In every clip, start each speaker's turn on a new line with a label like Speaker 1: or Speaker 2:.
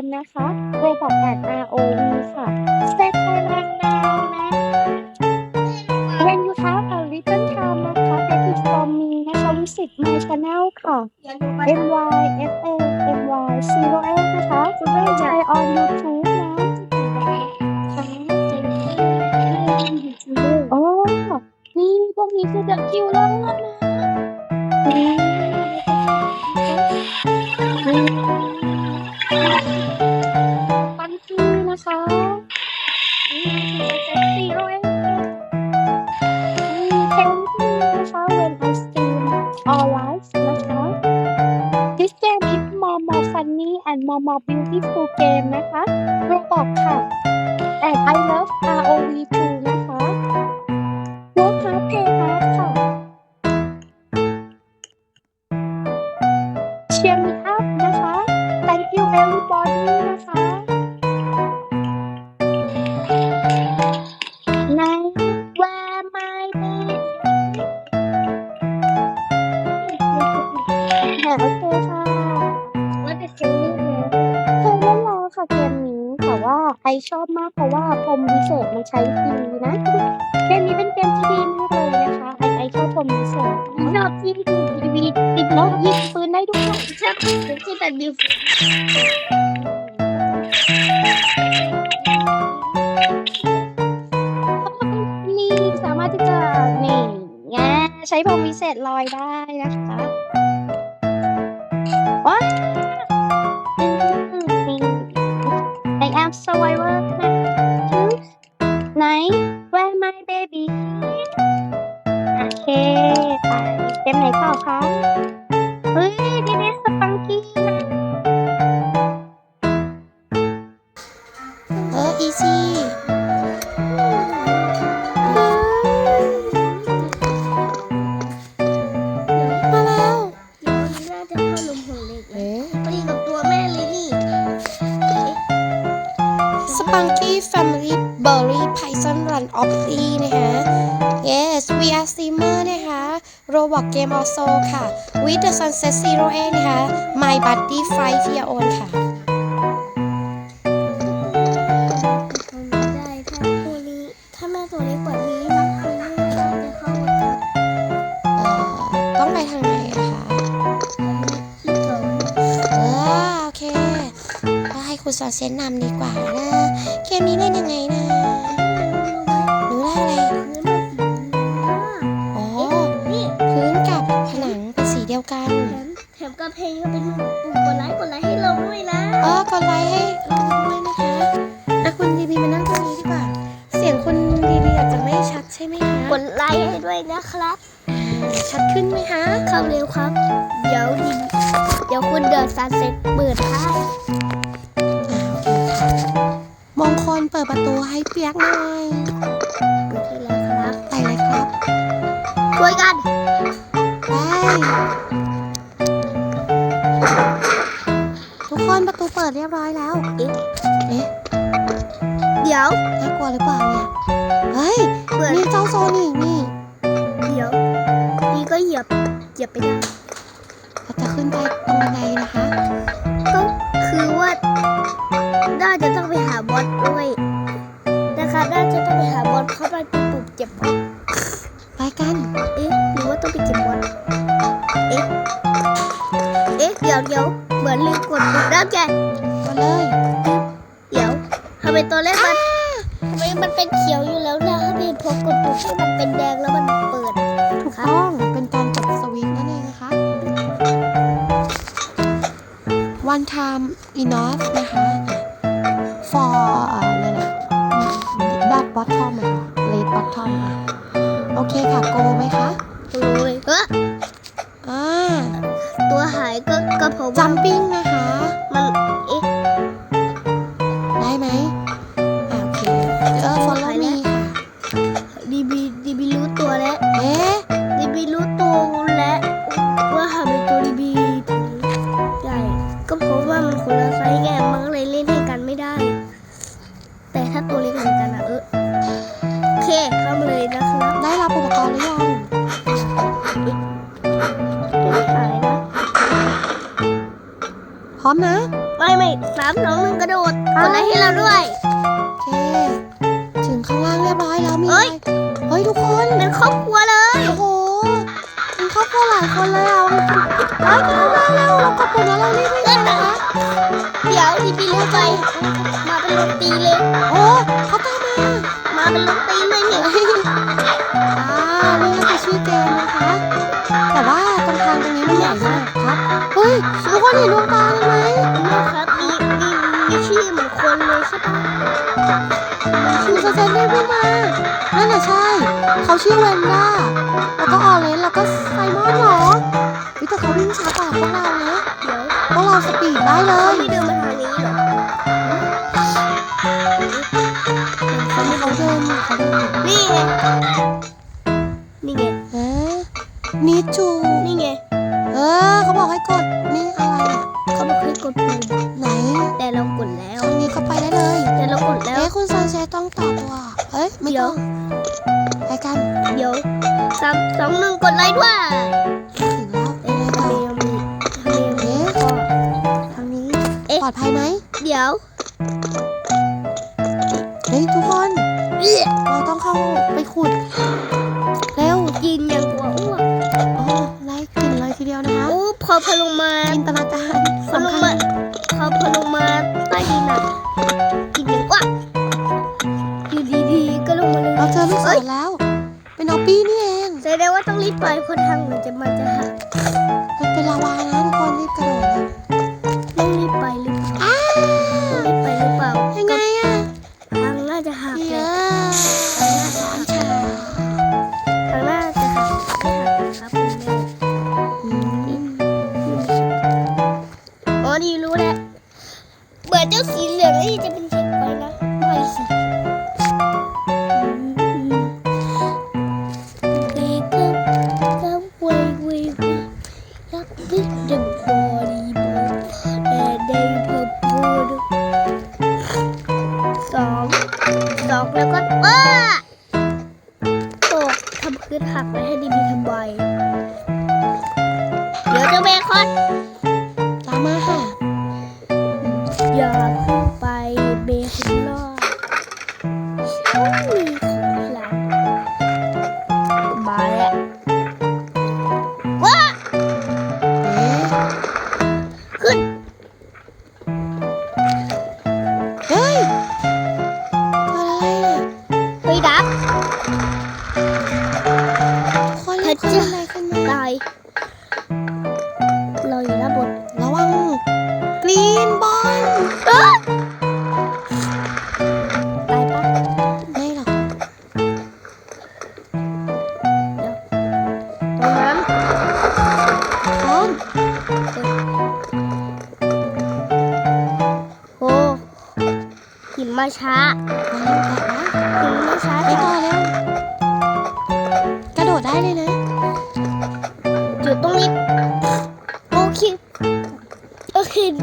Speaker 1: มนะคะโรบอทแอด ROV ค่ พรมวิเศษมันใช้ฟรีนะเกมนี้เป็นเกมที่ดีมากเลยนะคะไอไอชอบพรมวิเศษชอบที่ดูทีวีติดแล้วยิงปืนได้ด้วยชอบที่แต่ดิว มาแล้ว
Speaker 2: เดี๋ยววันนี้น่าจะเข้าลมหัวเล็กเอ๊ะพอดีกับตัวแม่เลยนี่
Speaker 1: Spunky Family Berry Python Run of E นะคะ Yes We Are Cimer นะคะ Robot Game Also ค่ะ With the Sunset Zero A นะคะ My Buddy Five Year Old ค่ะ ให้คุณสอนเซนนำดีกว่านะเกมนี้เล่นยังไงนะหนูได้อะไร
Speaker 2: เนื้อมันสีฟ้า
Speaker 1: อ๋อ
Speaker 2: นี่
Speaker 1: พื้นกับผนังเป็นสีเดียวกัน
Speaker 2: แถมแถมกระเพงก็เป็นปุ่มกดไลค์กดไลค์ให้เราด้วยนะ
Speaker 1: เออกดไลค์ให้เราด้วยนะคะอะคุณดีบีมานั่งตรงนี้ดีกว่า เสียงคุณดีบีอาจจะไม่ชัดใช่ไหมคะ
Speaker 2: กดไลค์ให้ด้วยนะครับ
Speaker 1: ชัดขึ้นไหมคะ
Speaker 2: เข้าเร็วครับ เดี๋ยวดิ เดี๋ยวคุณเดินซันเซ็ตเปิดให้
Speaker 1: อ่าโอเคค่ะมงคลเปิดประตูให้เปียกหน่อย
Speaker 2: เปิดให้แล้วครับ
Speaker 1: ไปเลยครับ
Speaker 2: ช่วยกัน
Speaker 1: ไปทุกคนประตูเปิดเรียบร้อยแล้ว
Speaker 2: เอ๊ะ
Speaker 1: เอ๊ะ
Speaker 2: เดี๋ยว
Speaker 1: น่ากลัวหรือเปล่าเนี่ย เฮ้ย
Speaker 2: เปิด
Speaker 1: นี่เจ้าโซนี่นี่
Speaker 2: เดี๋ยว นี่ก็เหยียบ เหยียบไปได้
Speaker 1: เรา จะขึ้นไปตรงบันไดนะคะ
Speaker 2: ก็คือว่าน่าจะต้องไปหาบอสด้วยนะคะน่าจะต้องไปหาบอสเพราะมันเป็นปุ่มเจ็บบอส
Speaker 1: ไปกัน
Speaker 2: เอ๊ะหรือว่าต้องไปเก็บบอสเอ๊ะ เอ๊ะ เดี๋ยวเดี๋ยวเหมือนลืมกดปุ่มแล้วแก
Speaker 1: ก็เลย
Speaker 2: เดี๋ยวทำไมตัวเลขมันทำไมมันเป็นเขียวอยู่แล้วนะถ้าเป็นพอกดปุ่มที่มันเป็นแดงแล้วมันเปิด
Speaker 1: ถูกต้อง one time enough นะคะ for เอ่ออะไรนะ that bottom อะค่ะ red bottom อะโอเคค่ะ go ไหมคะ
Speaker 2: รู้เลยเออ
Speaker 1: อ่า
Speaker 2: ตัวหายายก็ก็เพราะ
Speaker 3: จั
Speaker 2: ว่าม
Speaker 3: ปิ้งนะ
Speaker 2: เค
Speaker 3: เข้า
Speaker 2: มาเลยนะครับ
Speaker 3: ได้รับอุปกรณ์หรือยัง
Speaker 2: จะถ่ายนะ
Speaker 3: พร้อมนะ
Speaker 2: ไม่ไม่สามสองหนึ่งกระโดดกดอะไรให้เราด้วย
Speaker 3: โอเค ถึงข้างล่างเรียบร้อยแล้วมี
Speaker 2: เฮ้
Speaker 3: อะไร
Speaker 2: ย
Speaker 3: เฮ้ยทุกคน
Speaker 2: เป็นครอบครัวเลย
Speaker 3: โอ้โหเป็นครอบครัวหลายคนเลยอะเฮ้ยเข้ามาเร็วเรากดปุ่มแล้วเรารีบวิ่งเลยนะคะ
Speaker 2: เดี๋ยวดีบีรู้ไป มาเป็นลูกตีเลย
Speaker 3: โอ้ อ่านี่ก็คือชื่อเกมนะคะ แต่ว่าตรงทางตรงนี้มันใหญ่มากครับ เฮ้ยทุกคนเห็นดวงตาเลยไหม
Speaker 2: นะครับมีมีมีชื่อเหมือนคนเลยใช่ปะ
Speaker 3: คือเซนได้วิ่งมานั่นแหละใช่ เขาชื่อเวนด้าแล้วก็ออเรนแล้วก็ไซมอนเหรอวิแต่เขาวิ่งช้ากว่าพวกเรานะ
Speaker 2: เดี๋ยว
Speaker 3: พวกเราสปีดได้เล
Speaker 2: เขา
Speaker 3: ย
Speaker 2: นอ
Speaker 3: ยู่นี่
Speaker 2: ไงนี่ไง
Speaker 3: ฮะนิจู
Speaker 2: นี่ไง
Speaker 3: เออเขาบอกให้กด นี่อะไรอะ
Speaker 2: เขาบอกให้กดปุ่ม
Speaker 3: ไหน
Speaker 2: แต่เรากดแล้ว
Speaker 3: ทางนี้ก็ไปได้เลย
Speaker 2: แต่เรากดแล้ว
Speaker 3: เอ๊ะคุณซันเซต้องต่อตัวเอ้ย ไม่
Speaker 2: เดี๋
Speaker 3: ต้
Speaker 2: ย
Speaker 3: อ
Speaker 2: ว
Speaker 3: งไปกัน
Speaker 2: เดี๋ยวสามสองหนึ่งกดไลค์ด้วย
Speaker 3: ถึงแล้ว
Speaker 2: เอ๊ะ
Speaker 3: ไป
Speaker 2: ทำไม
Speaker 3: ต่อ
Speaker 2: ยังมีทำไมยังมีข้อ
Speaker 3: ทางนี้
Speaker 2: เอ๊ะ
Speaker 3: ปลอดภัยไหม
Speaker 2: เดี๋ยว
Speaker 3: เฮ้ยทุกคน
Speaker 2: เอ๊ะ
Speaker 3: เราต้องเข้าไปขุดเร็ว
Speaker 2: กินยังกลัวอ้วก
Speaker 3: โอ้ไล่กลิ่นเลยทีเดียวนะคะ
Speaker 2: โอ้พอพอลงมา
Speaker 3: จินตนาการ
Speaker 2: พอลง
Speaker 3: สำคั
Speaker 2: มา
Speaker 3: ญ
Speaker 2: พอพอลงมาใต้ดินอะกินยังอ้วกอยู่ดีๆก็ลงมาเลย
Speaker 3: เราเจอลูกศรแล้ว เป็นออปปี้นี่เอง
Speaker 2: แสดงว่าต้องรีบไปเพราะทางเหมือนจะมันจะ
Speaker 3: เ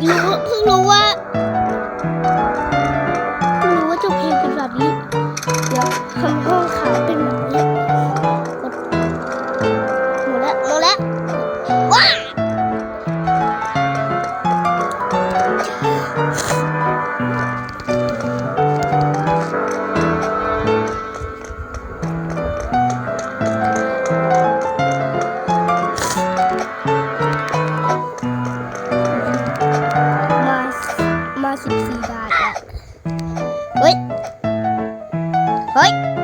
Speaker 3: เค
Speaker 2: รู้ เฮ้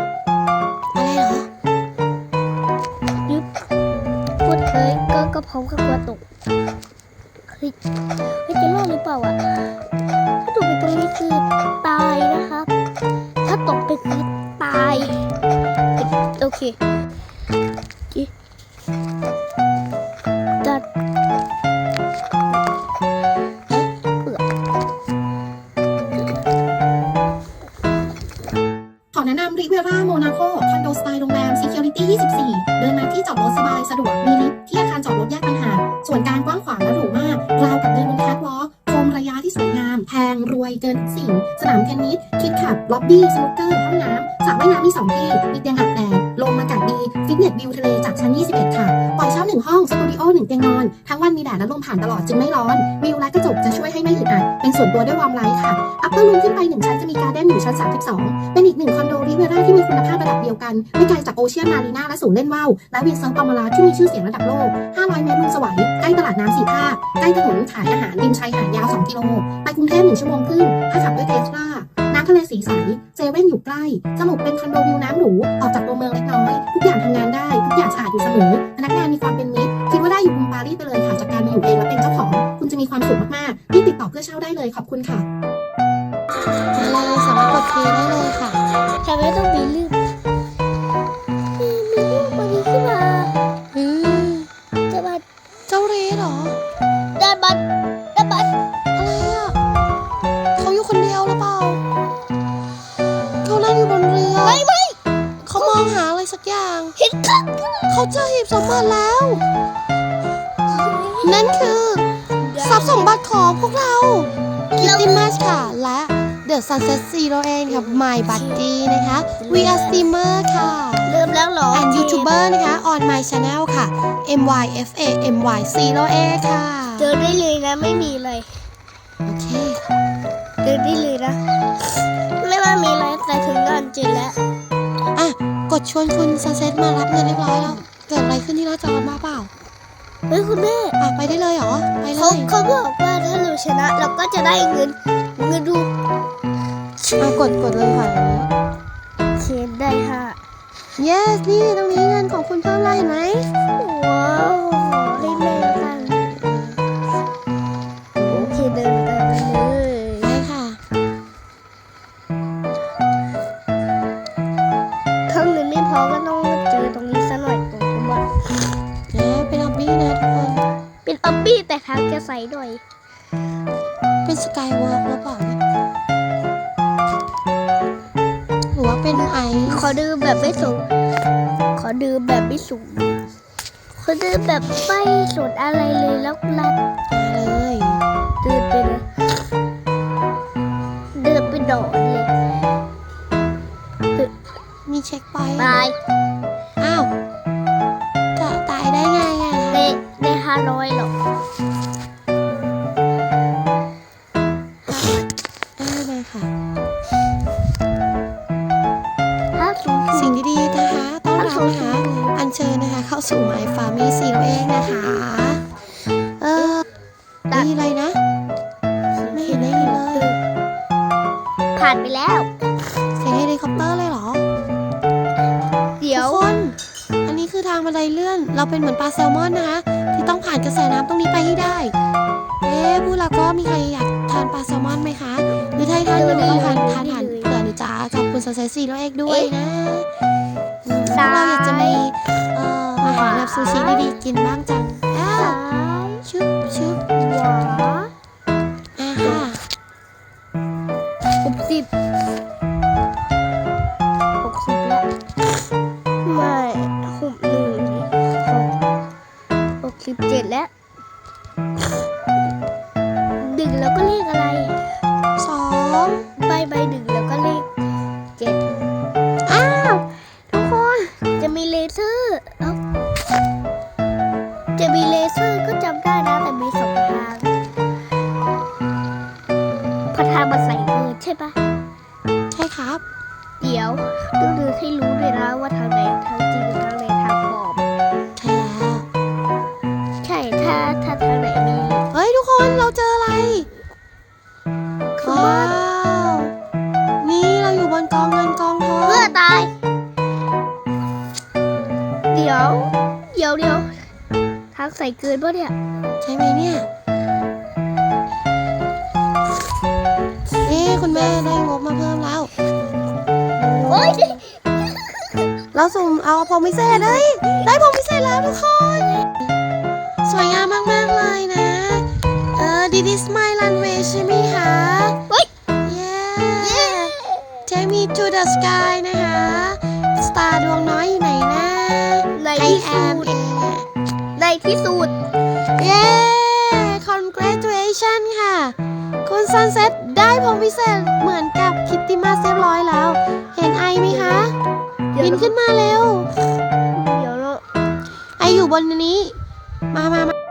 Speaker 2: พงร
Speaker 4: วยเกินทุกสิ่ง สนามเทนนิสคิดขับล็อบบี้สนุกเกอร์ห้องน้ำสระว่ายน้ำมีสองที่มีเตียงอาบแดดลมอากาศดีฟิตเนสวิวทะเลจากชั้น 21 ค่ะ ปล่อยเช่าหนึ่งห้องสตูดิโอหนึ่งเตียงนอน ทั้งวันมีแดดและลมผ่านตลอดจึงไม่ร้อน วิวและกระจกจะช่วยให้ไม่อึดอัดเป็นส่วนตัวด้วยวอร์มไลท์ค่ะอัปเปอร์รูมขึ้นไปหนึ่งชั้นจะมีการ์เด้นอยู่ชั้น 32 เป็นอีกหนึ่งคอนโดริเวร่าที่มีคุณภาพระดับเดียวกันไม่ไกลจากโอเชียนมารีนาและศูนย์เล่นว่าวและวินเซิร์ปอมราที่มีชื่อเสียงระดับโลก 500 เมตรลุงสวัยใกล้ตลาดน้ำสีภาคใกล้ถนนขายอาหารริมชายหาดยาว 2 กิโลไปกรุงเทพ1ชั่วโมงครึ่งถ้าขับด้วยเทสลาน้ำทะเลสีใสเซเว่นอยู่ใกล้สรุปเป็นคอนโดวิวน้ำหรู ออกจากตัวเมืองเล็กน้อย ทุกอย่างทำงานได้ ทุกอย่างสะอาดอยู่เสมอ พนักงานมีความเป็นมิตร คิดว่าได้อยู่กรุงปารีสไปเลยค่ะ จากการมาอยู่เองและเป็นเจ้าของ คุณจะมีความสุขมากๆรีบติดต่อเพื่อเช่าได้เลย ขอบคุณค่ะ
Speaker 3: มาเลยสามารถกดเพลย์ได้เลยค่ะ
Speaker 2: ทำไมต้องมีรูปมี
Speaker 3: เห็น
Speaker 2: คัก
Speaker 3: เขาเจอหีบสมบัติแล้ว นั่นคือทรัพย์สมบัติของพวกเราคิตตี้มัสค่ะ และ The Sunset Zero เองค่ะ My Buddy นะคะ We are Steamer ค่ะ
Speaker 2: เริ่มแล้วเหรอ
Speaker 3: and YouTuber นะคะ on my channel ค่ะ MYFA MY Zero A ค่ะ
Speaker 2: เจอได้เลยนะไม่มีเลย
Speaker 3: โอเค
Speaker 2: เจอได้เลยนะ ไม่ว่ามีอะไรแต่ถึงงานจริงแล้ว
Speaker 3: อะ กดชวนคุณ Sunset มารับเงินเรียบร้อยแล้ว เกิดอะไรขึ้นที่หน้าจอมาเปล่า
Speaker 2: เฮ้ยคุณแม่
Speaker 3: อะไปได้เลยเหรอ ไปเล
Speaker 2: เขา
Speaker 3: ย
Speaker 2: เขาบอกว่าถ้าเราชนะ เราก็จะได้เงินเงินดู
Speaker 3: อะกดกดเลยค่ะอันนี้
Speaker 2: เขียนได้ค่ะ
Speaker 3: yes นี่ตรงนี้เงินของคุณเพิ่มแล้วเห็นไหม
Speaker 2: ว้าวให้แม่กั เจอตรงนี้ซะหน่อยตรงสมบัติ
Speaker 3: เย้เป็นออบบี้นะทุกคน
Speaker 2: เป็นออบบี้แต่ทางจะใสหน่อย
Speaker 3: เป็นสกายวอล์กหรือเปล่าหรือว่าเป็นไอซ์
Speaker 2: ขอดื่มแบบไม่สูง ขอดื่มแบบไม่สูงขอดื่มแบบไม่สนอะไรเลยแล้วรัด
Speaker 3: เลย
Speaker 2: เดินไปเลยเดินไปโดด
Speaker 3: มีเช็คไป
Speaker 2: ตาย
Speaker 3: อ้าวจะตายได้ไงอะ
Speaker 2: ในในฮานอยหรอก
Speaker 3: อ่ามาค่ะ
Speaker 2: ถ้าสูง
Speaker 3: สิ่งดีๆนะคะ ต้อนรับนะคะ อัญเชิญนะคะ เข้าสู่ My Farmy Zero เองนะคะ หกสิบหก
Speaker 2: สิบแล้วไม่หกหนึ่งหกหกสิบเจ็ดแล้วดึงแล้วก็เลขอะไร
Speaker 3: สอง
Speaker 2: ปะ
Speaker 3: ใช่ครับ
Speaker 2: เดี๋ยวต้องดูให้รู้เลยนะว่าทางไหนทางจริงหรือทางไหนทางปลอม
Speaker 3: ใช่แล้ว
Speaker 2: ใช่ถ้าถ้าทางไหนมี
Speaker 3: เฮ้ยทุกคนเราเจออะไร
Speaker 2: คือ
Speaker 3: ว้า
Speaker 2: ว่าว
Speaker 3: นี่เราอยู่บนกองเงินกองทอง
Speaker 2: เพื่อตาย เดี๋ยว เดี๋ยวเดี๋ยวทางใส่เกินปะเนี่ย
Speaker 3: ใช่ไหมเนี่ย คุณแม่ได้งบมาเพิ่มแล้ว
Speaker 2: โอ๊ย
Speaker 3: เราสุ่มเอาพรหมพิเศษเฮ้ยได้พรหมพิเศษแล้วทุกคน สวยงามมากๆเลยนะ เออ This is my runway ใช่ไหมคะ
Speaker 2: เฮ้ย
Speaker 3: yeah Take me to the sky นะคะ สตาร์ดวงน้อยอยู่ไหนนะ
Speaker 2: ใน
Speaker 3: I
Speaker 2: ที่สุ
Speaker 3: am
Speaker 2: ด
Speaker 3: เองอะ
Speaker 2: ในที่สุด
Speaker 3: เย้ congratulation ค่ะ คุณนซันเซ็ต ได้พงพิเศษเหมือนกับคิตตี้มาเรียบร้อยแล้ว เห็นไอไหมคะบินขึ้นมาเร็ว
Speaker 2: เดี๋ยวเรา
Speaker 3: ไออยู่บนนี้ มามามา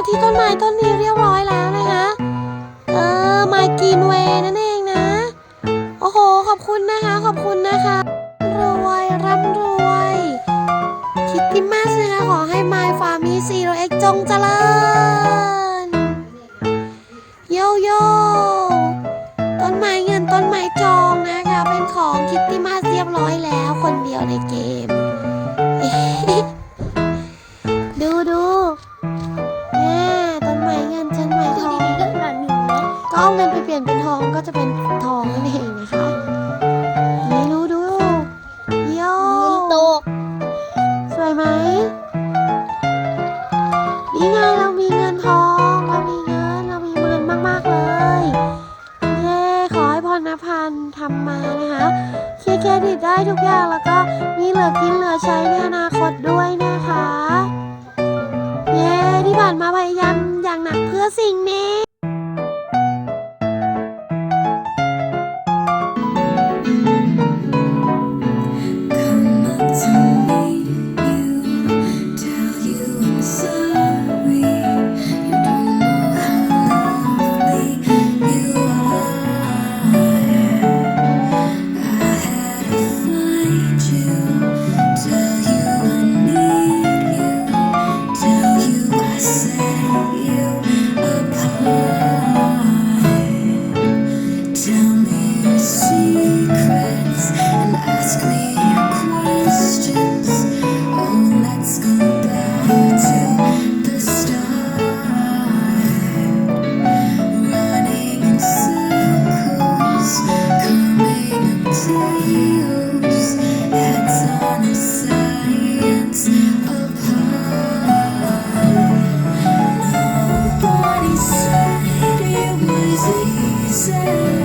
Speaker 3: มาที่ต้นไม้ต้นนี้เรียบร้อยแล้วนะคะ เออมากินเวนั่นเองนะ โอ้โห ขอบคุณนะคะ ขอบคุณนะคะ รวยร่ำรวย คิตตี้มาสนะคะ ขอให้ไมฟามีซีโรเอ็กจงเจริญ ตก สวยไหม นี่ไงเรามีเงินทอง เรามีเงิน เรามีเงินมากๆเลยเย้ขอให้พรณพันธ์ทำมานะคะ เคลียร์เครดิตได้ทุกอย่างแล้วก็มีเหลือกินเหลือใช้ในอ say.